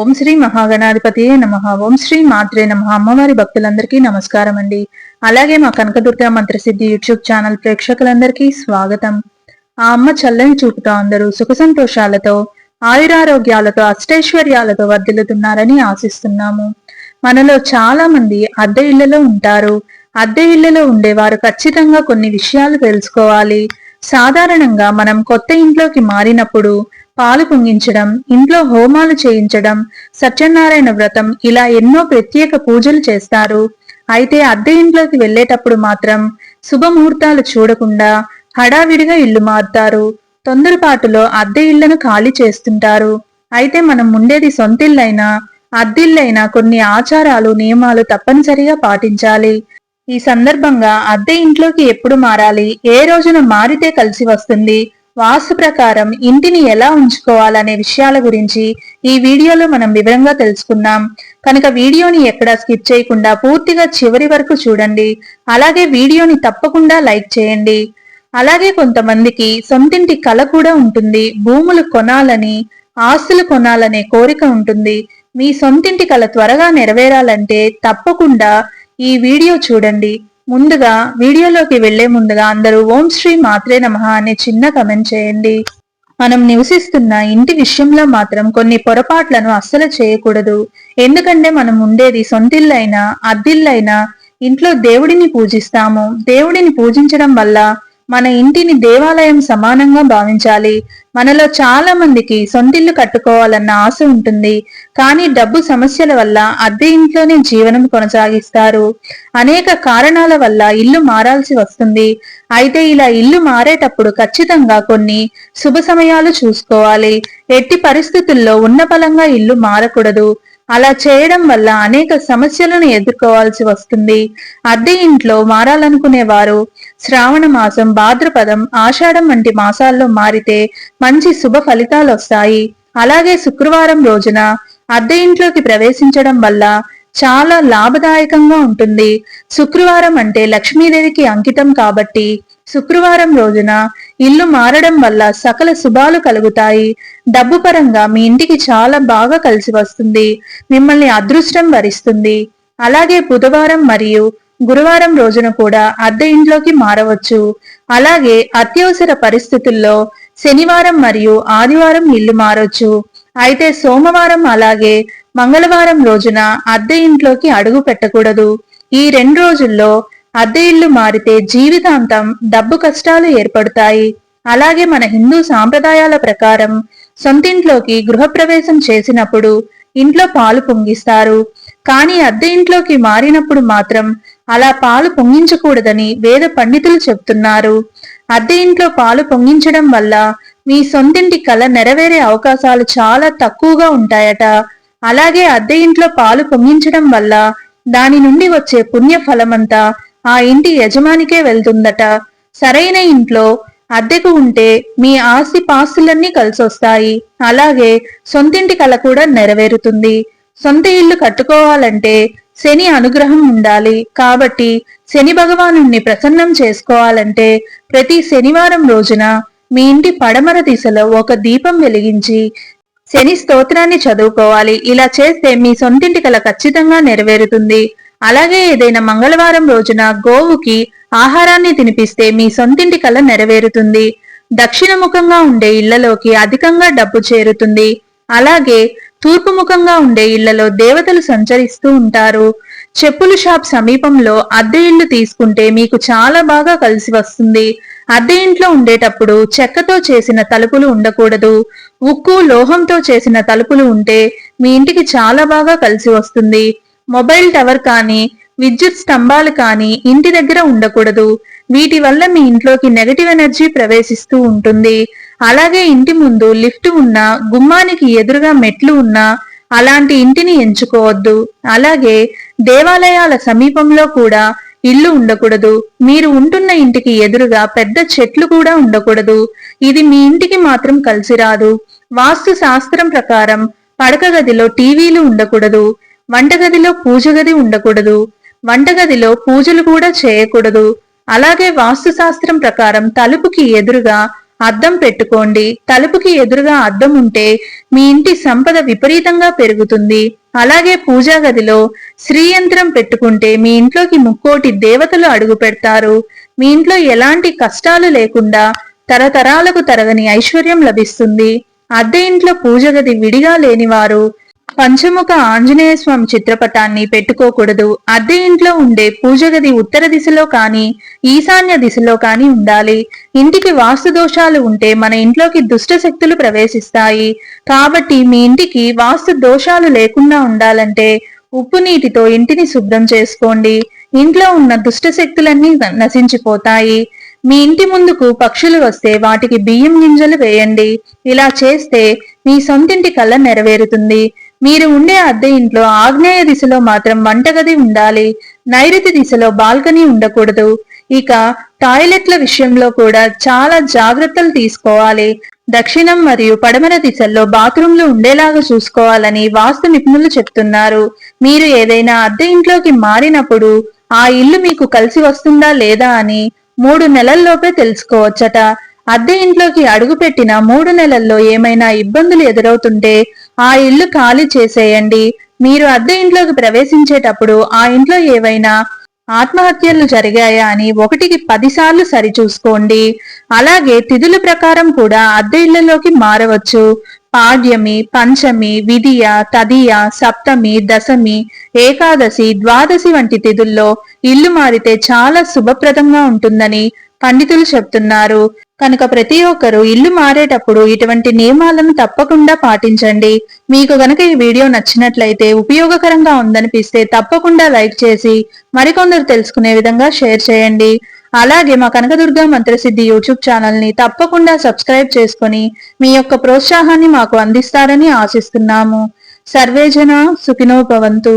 ఓం శ్రీ మహాగణాధిపతి నమ. ఓం శ్రీ మాత్రే నమ. అమ్మవారి భక్తులందరికీ నమస్కారం అండి అలాగే మా కనకదుర్గ మంత్రసిద్ధి యూట్యూబ్ ఛానల్ ప్రేక్షకులందరికీ స్వాగతం. ఆ అమ్మ చల్లని చూపుతో అందరూ సుఖ సంతోషాలతో ఆయురారోగ్యాలతో అష్టైశ్వర్యాలతో వర్ధిల్లుతున్నారని ఆశిస్తున్నాము. మనలో చాలా మంది అద్దె ఇళ్ళలో ఉంటారు. అద్దె ఇళ్ళలో ఉండేవారు ఖచ్చితంగా కొన్ని విషయాలు తెలుసుకోవాలి. సాధారణంగా మనం కొత్త ఇంట్లోకి మారినప్పుడు పాలు పొంగించడం ఇంట్లో హోమాలు చేయించడం సత్యనారాయణ వ్రతం ఇలా ఎన్నో ప్రత్యేక పూజలు చేస్తారు. అయితే అద్దె ఇంట్లోకి వెళ్ళేటప్పుడు మాత్రం శుభముహూర్తాలు చూడకుండా హడావిడిగా ఇల్లు మారుతారు. తొందరపాటులో అద్దె ఇళ్ళను ఖాళీ చేస్తుంటారు. అయితే మనం ఉండేది సొంతిల్లైనా అద్దిల్లైనా కొన్ని ఆచారాలు నియమాలు తప్పనిసరిగా పాటించాలి. ఈ సందర్భంగా అద్దె ఇంట్లోకి ఎప్పుడు మారాలి ఏ రోజున మారితే కలిసి వస్తుంది వాస్తు ప్రకారం ఇంటిని ఎలా ఉంచుకోవాలనే విషయాల గురించి ఈ వీడియోలో మనం వివరంగా తెలుసుకుందాం. కనుక వీడియోని ఎక్కడా స్కిప్ చేయకుండా పూర్తిగా చివరి వరకు చూడండి. అలాగే వీడియోని తప్పకుండా లైక్ చేయండి. అలాగే కొంతమందికి సొంతింటి కళ కూడా ఉంటుంది. భూములు కొనాలని ఆస్తులు కొనాలనే కోరిక ఉంటుంది. మీ సొంతింటి కళ త్వరగా నెరవేరాలంటే తప్పకుండా ఈ వీడియో చూడండి. ముందుగా వీడియోలోకి వెళ్ళే ముందుగా అందరూ ఓం శ్రీ మాత్రే నమ అనే చిన్న కమెంట్ చేయండి. మనం నివసిస్తున్న ఇంటి విషయంలో మాత్రం కొన్ని పొరపాట్లను అస్సలు చేయకూడదు. ఎందుకంటే మనం ఉండేది సొంతిల్లైనా అద్దిల్లైనా ఇంట్లో దేవుడిని పూజిస్తాము. దేవుడిని పూజించడం వల్ల మన ఇంటిని దేవాలయం సమానంగా భావించాలి. మనలో చాలా మందికి సొంతిల్లు కట్టుకోవాలన్న ఆశ ఉంటుంది. కానీ డబ్బు సమస్యల వల్ల అద్దె ఇంట్లోనే జీవనం కొనసాగిస్తారు. అనేక కారణాల వల్ల ఇల్లు మారాల్సి వస్తుంది. అయితే ఇలా ఇల్లు మారేటప్పుడు ఖచ్చితంగా కొన్ని శుభ సమయాలు చూసుకోవాలి. ఎట్టి పరిస్థితుల్లో ఉన్న బలంగా ఇల్లు మారకూడదు. అలా చేయడం వల్ల అనేక సమస్యలను ఎదుర్కోవాల్సి వస్తుంది. అద్దె ఇంట్లో మారాలనుకునే వారు శ్రావణ మాసం భాద్రపదం ఆషాఢం వంటి మాసాల్లో మారితే మంచి శుభ ఫలితాలు వస్తాయి అలాగే శుక్రవారం రోజున అద్దె ఇంట్లోకి ప్రవేశించడం వల్ల చాలా లాభదాయకంగా ఉంటుంది. శుక్రవారం అంటే లక్ష్మీదేవికి అంకితం కాబట్టి శుక్రవారం రోజున ఇల్లు మారడం వల్ల సకల శుభాలు కలుగుతాయి. డబ్బు పరంగా మీ ఇంటికి చాలా బాగా కలిసి వస్తుంది. మిమ్మల్ని అదృష్టం వరిస్తుంది. అలాగే బుధవారం మరియు గురువారం రోజున కూడా అద్దె ఇంట్లోకి మారవచ్చు. అలాగే అత్యవసర పరిస్థితుల్లో శనివారం మరియు ఆదివారం ఇల్లు మారొచ్చు. అయితే సోమవారం అలాగే మంగళవారం రోజున అద్దె ఇంట్లోకి అడుగు పెట్టకూడదు. ఈ రెండు రోజుల్లో అద్దె ఇల్లు మారితే జీవితాంతం డబ్బు కష్టాలు ఏర్పడతాయి. అలాగే మన హిందూ సాంప్రదాయాల ప్రకారం సొంతింట్లోకి గృహప్రవేశం చేసినప్పుడు ఇంట్లో పాలు పొంగిస్తారు. కానీ అద్దె ఇంట్లోకి మారినప్పుడు మాత్రం అలా పాలు పొంగించకూడదని వేద పండితులు చెప్తున్నారు. అద్దె ఇంట్లో పాలు పొంగించడం వల్ల మీ సొంతింటి కళ నెరవేరే అవకాశాలు చాలా తక్కువగా ఉంటాయట. అలాగే అద్దె ఇంట్లో పాలు పొంగించడం వల్ల దాని నుండి వచ్చే పుణ్య ఫలమంతా ఆ ఇంటి యజమానికే వెళ్తుందట. సరైన ఇంట్లో అద్దెకు ఉంటే మీ ఆస్తి పాస్తులన్నీ కలిసొస్తాయి. అలాగే సొంతింటి కళ కూడా నెరవేరుతుంది. సొంత ఇల్లు కట్టుకోవాలంటే శని అనుగ్రహం ఉండాలి. కాబట్టి శని భగవాను ప్రసన్నం చేసుకోవాలంటే ప్రతి శనివారం రోజున మీ ఇంటి పడమర దిశలో ఒక దీపం వెలిగించి శని స్తోత్రాన్ని చదువుకోవాలి. ఇలా చేస్తే మీ సొంతింటి కల ఖచ్చితంగా నెరవేరుతుంది. అలాగే ఏదైనా మంగళవారం రోజున గోవుకి ఆహారాన్ని తినిపిస్తే మీ సొంతింటి కల నెరవేరుతుంది. దక్షిణముఖంగా ఉండే ఇళ్ళలోకి అధికంగా డబ్బు చేరుతుంది. అలాగే తూర్పుముఖంగా ఉండే ఇళ్ళలో దేవతలు సంచరిస్తూ ఉంటారు. చెప్పుల షాప్ సమీపంలో అద్దె ఇల్లు తీసుకుంటే మీకు చాలా బాగా కలిసి వస్తుంది. అద్దె ఇంట్లో ఉండేటప్పుడు చెక్కతో చేసిన తలుపులు ఉండకూడదు. ఉక్కు లోహంతో చేసిన తలుపులు ఉంటే మీ ఇంటికి చాలా బాగా కలిసి వస్తుంది. మొబైల్ టవర్ కానీ విద్యుత్ స్తంభాలు కానీ ఇంటి దగ్గర ఉండకూడదు. వీటి వల్ల మీ ఇంట్లోకి నెగటివ్ ఎనర్జీ ప్రవేశిస్తూ ఉంటుంది. అలాగే ఇంటి ముందు లిఫ్ట్ ఉన్నా గుమ్మానికి ఎదురుగా మెట్లు ఉన్నా అలాంటి ఇంటిని ఎంచుకోవద్దు. అలాగే దేవాలయాల సమీపంలో కూడా ఇల్లు ఉండకూడదు. మీరు ఉంటున్న ఇంటికి ఎదురుగా పెద్ద చెట్లు కూడా ఉండకూడదు. ఇది మీ ఇంటికి మాత్రం కలిసి రాదు. వాస్తు శాస్త్రం ప్రకారం పడక గదిలో టీవీలు ఉండకూడదు. వంటగదిలో పూజ గది ఉండకూడదు. వంటగదిలో పూజలు కూడా చేయకూడదు. అలాగే వాస్తుశాస్త్రం ప్రకారం తలుపుకి ఎదురుగా అద్దం పెట్టుకోండి. తలుపుకి ఎదురుగా అద్దం ఉంటే మీ ఇంటి సంపద విపరీతంగా పెరుగుతుంది. అలాగే పూజా గదిలో శ్రీయంత్రం పెట్టుకుంటే మీ ఇంట్లోకి ముక్కోటి దేవతలు అడుగు పెడతారు. మీ ఇంట్లో ఎలాంటి కష్టాలు లేకుండా తరతరాలకు తరగని ఐశ్వర్యం లభిస్తుంది. అద్దె ఇంట్లో పూజ గది విడిగా లేనివారు పంచముఖ ఆంజనేయ స్వామి చిత్రపటాన్ని పెట్టుకోకూడదు. అద్దె ఇంట్లో ఉండే పూజ గది ఉత్తర దిశలో కానీ ఈశాన్య దిశలో కానీ ఉండాలి. ఇంటికి వాస్తు దోషాలు ఉంటే మన ఇంట్లోకి దుష్ట శక్తులు ప్రవేశిస్తాయి. కాబట్టి మీ ఇంటికి వాస్తు దోషాలు లేకుండా ఉండాలంటే ఉప్పు నీటితో ఇంటిని శుభ్రం చేసుకోండి. ఇంట్లో ఉన్న దుష్ట శక్తులన్నీ నశించిపోతాయి. మీ ఇంటి ముందుకు పక్షులు వస్తే వాటికి బియ్యం గింజలు వేయండి. ఇలా చేస్తే మీ సొంతింటి కళ నెరవేరుతుంది. మీరు ఉండే అద్దె ఇంట్లో ఆగ్నేయ దిశలో మాత్రం వంటగది ఉండాలి. నైరుతి దిశలో బాల్కనీ ఉండకూడదు. ఇక టాయిలెట్ల విషయంలో కూడా చాలా జాగ్రత్తలు తీసుకోవాలి. దక్షిణం మరియు పడమర దిశల్లో బాత్రూంలు ఉండేలాగా చూసుకోవాలని వాస్తు నిపుణులు చెప్తున్నారు. మీరు ఏదైనా అద్దె ఇంట్లోకి మారినప్పుడు ఆ ఇల్లు మీకు కలిసి వస్తుందా లేదా అని మూడు నెలల్లోపే తెలుసుకోవచ్చట. అద్దె ఇంట్లోకి అడుగుపెట్టిన మూడు నెలల్లో ఏమైనా ఇబ్బందులు ఎదురవుతుంటే ఆ ఇల్లు ఖాళీ చేసేయండి. మీరు అద్దె ఇంట్లోకి ప్రవేశించేటప్పుడు ఆ ఇంట్లో ఏవైనా ఆత్మహత్యలు జరిగాయా అని ఒకటికి పదిసార్లు సరిచూసుకోండి. అలాగే తిథుల ప్రకారం కూడా అద్దె ఇళ్ళలోకి మారవచ్చు. పాడ్యమి పంచమి విధియ తదియ సప్తమి దశమి ఏకాదశి ద్వాదశి వంటి తిథుల్లో ఇల్లు మారితే చాలా శుభప్రదంగా ఉంటుందని పండితులు చెప్తున్నారు. కనుక ప్రతి ఒక్కరూ ఇల్లు మారేటప్పుడు ఇటువంటి నియమాలను తప్పకుండా పాటించండి. మీకు గనక ఈ వీడియో నచ్చినట్లయితే ఉపయోగకరంగా ఉందనిపిస్తే తప్పకుండా లైక్ చేసి మరికొందరు తెలుసుకునే విధంగా షేర్ చేయండి. అలాగే మా కనకదుర్గ మంత్రసిద్ధి యూట్యూబ్ ఛానల్ని తప్పకుండా సబ్స్క్రైబ్ చేసుకుని మీ యొక్క ప్రోత్సాహాన్ని మాకు అందిస్తారని ఆశిస్తున్నాము. సర్వేజన సుఖినోభవంతు